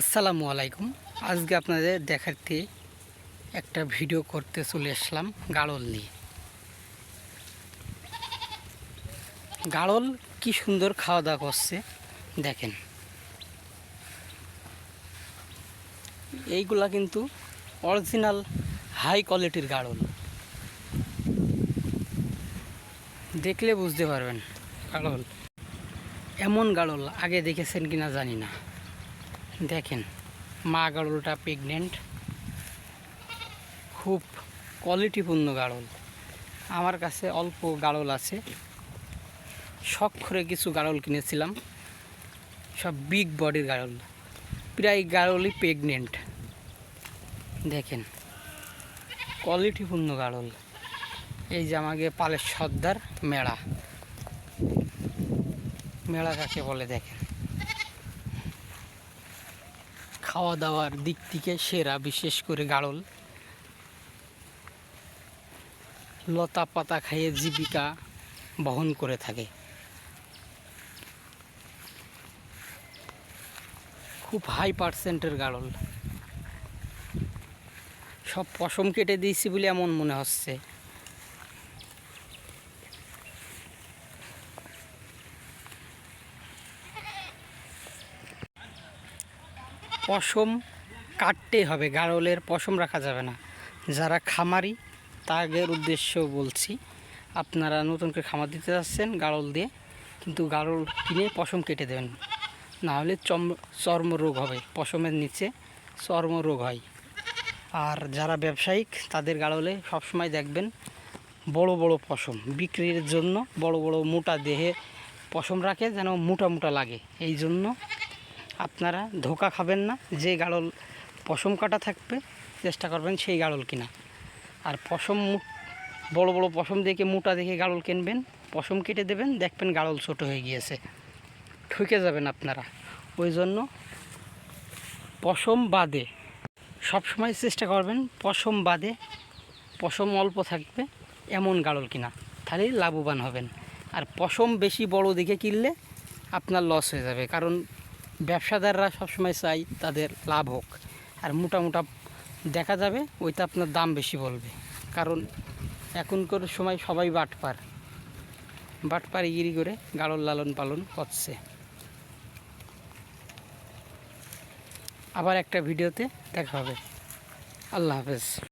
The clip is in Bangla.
আসসালামু আলাইকুম। আজকে আপনাদের দেখাতে একটা ভিডিও করতে চলে আসলাম গাড়ল নিয়ে। গাড়ল কি সুন্দর খাওয়া দাওয়া করছে, দেখেন। এইগুলা কিন্তু অরিজিনাল হাই কোয়ালিটির গাড়ল। দেখলে বুঝতে পারবেন গাড়ল। এমন গাড়ল আগে দেখেছেন কিনা জানি না। দেখেন, মা গাড়লটা প্রেগনেন্ট খুব কোয়ালিটিপূর্ণ গাড়ল। আমার কাছে অল্প গাড়ল আছে। শখ করে কিছু গাড়ল কিনেছিলাম। সব বিগ বডির গাড়ল। প্রায় গাড়লই প্রেগনেন্ট দেখেন কোয়ালিটিপূর্ণ গাড়ল। এই যে আমাকে পালের সর্দার মেড়া। মেড়া কাকে বলে দেখেন। খাওয়া দাওয়ার দিক থেকে সেরা, বিশেষ করে গাড়ল। লতা পাতা খাইয়ে জীবিকা বহন করে থাকে। খুব হাই পার্সেন্টের গাড়ল। সব পশম কেটে দিয়েছি বলে এমন মনে হচ্ছে। পশম কাটতেই হবে গাড়লের পশম রাখা যাবে না। যারা খামারি, তাদের উদ্দেশ্য বলছি, আপনারা নতুন করে খামার দিতে যাচ্ছেন গাড়ল দিয়ে, কিন্তু গাড়ল কিনে পশম কেটে দেবেন। না হলে চম চর্মরোগ হবে, পশমের নিচে চর্মরোগ হয়। আর যারা ব্যবসায়িক, তাদের গাড়লে সবসময় দেখবেন বড় বড় পশম। বিক্রির জন্য বড় বড় মোটা দেহে পশম রাখে, যেন মোটা মোটা লাগে। এই জন্য আপনারা ধোকা খাবেন না, যে গাড়ল পশম কাটা থাকবে, চেষ্টা করবেন সেই গাড়ল কিনা। আর পশম বড় বড় পশম দেখে, মোটা দেখে গাড়ল কিনবেন, পশম কেটে দেবেন, দেখবেন গাড়ল ছোট হয়ে গিয়েছে। ঠকে যাবেন আপনারা। ওই জন্য পশম বাদে সবসময় চেষ্টা করবেন পশম বাদে, পশম অল্প থাকবে, এমন গাড়ল কিনা। তাহলেই লাভবান হবেন। আর পশম বেশি বড় দিকে কিনলে আপনার লস হয়ে যাবে। কারণ ব্যবসাদাররা সবসময় চাই তাদের লাভ হোক। আর মোটা মোটা দেখা যাবে, ওইটা আপনার দাম বেশি বলবে। কারণ এখনকার সময় সবাই বাটপার। বাটপার গিরি করে গাড়ল লালন পালন করছে। আবার একটা ভিডিওতে দেখা হবে। আল্লাহ হাফেজ।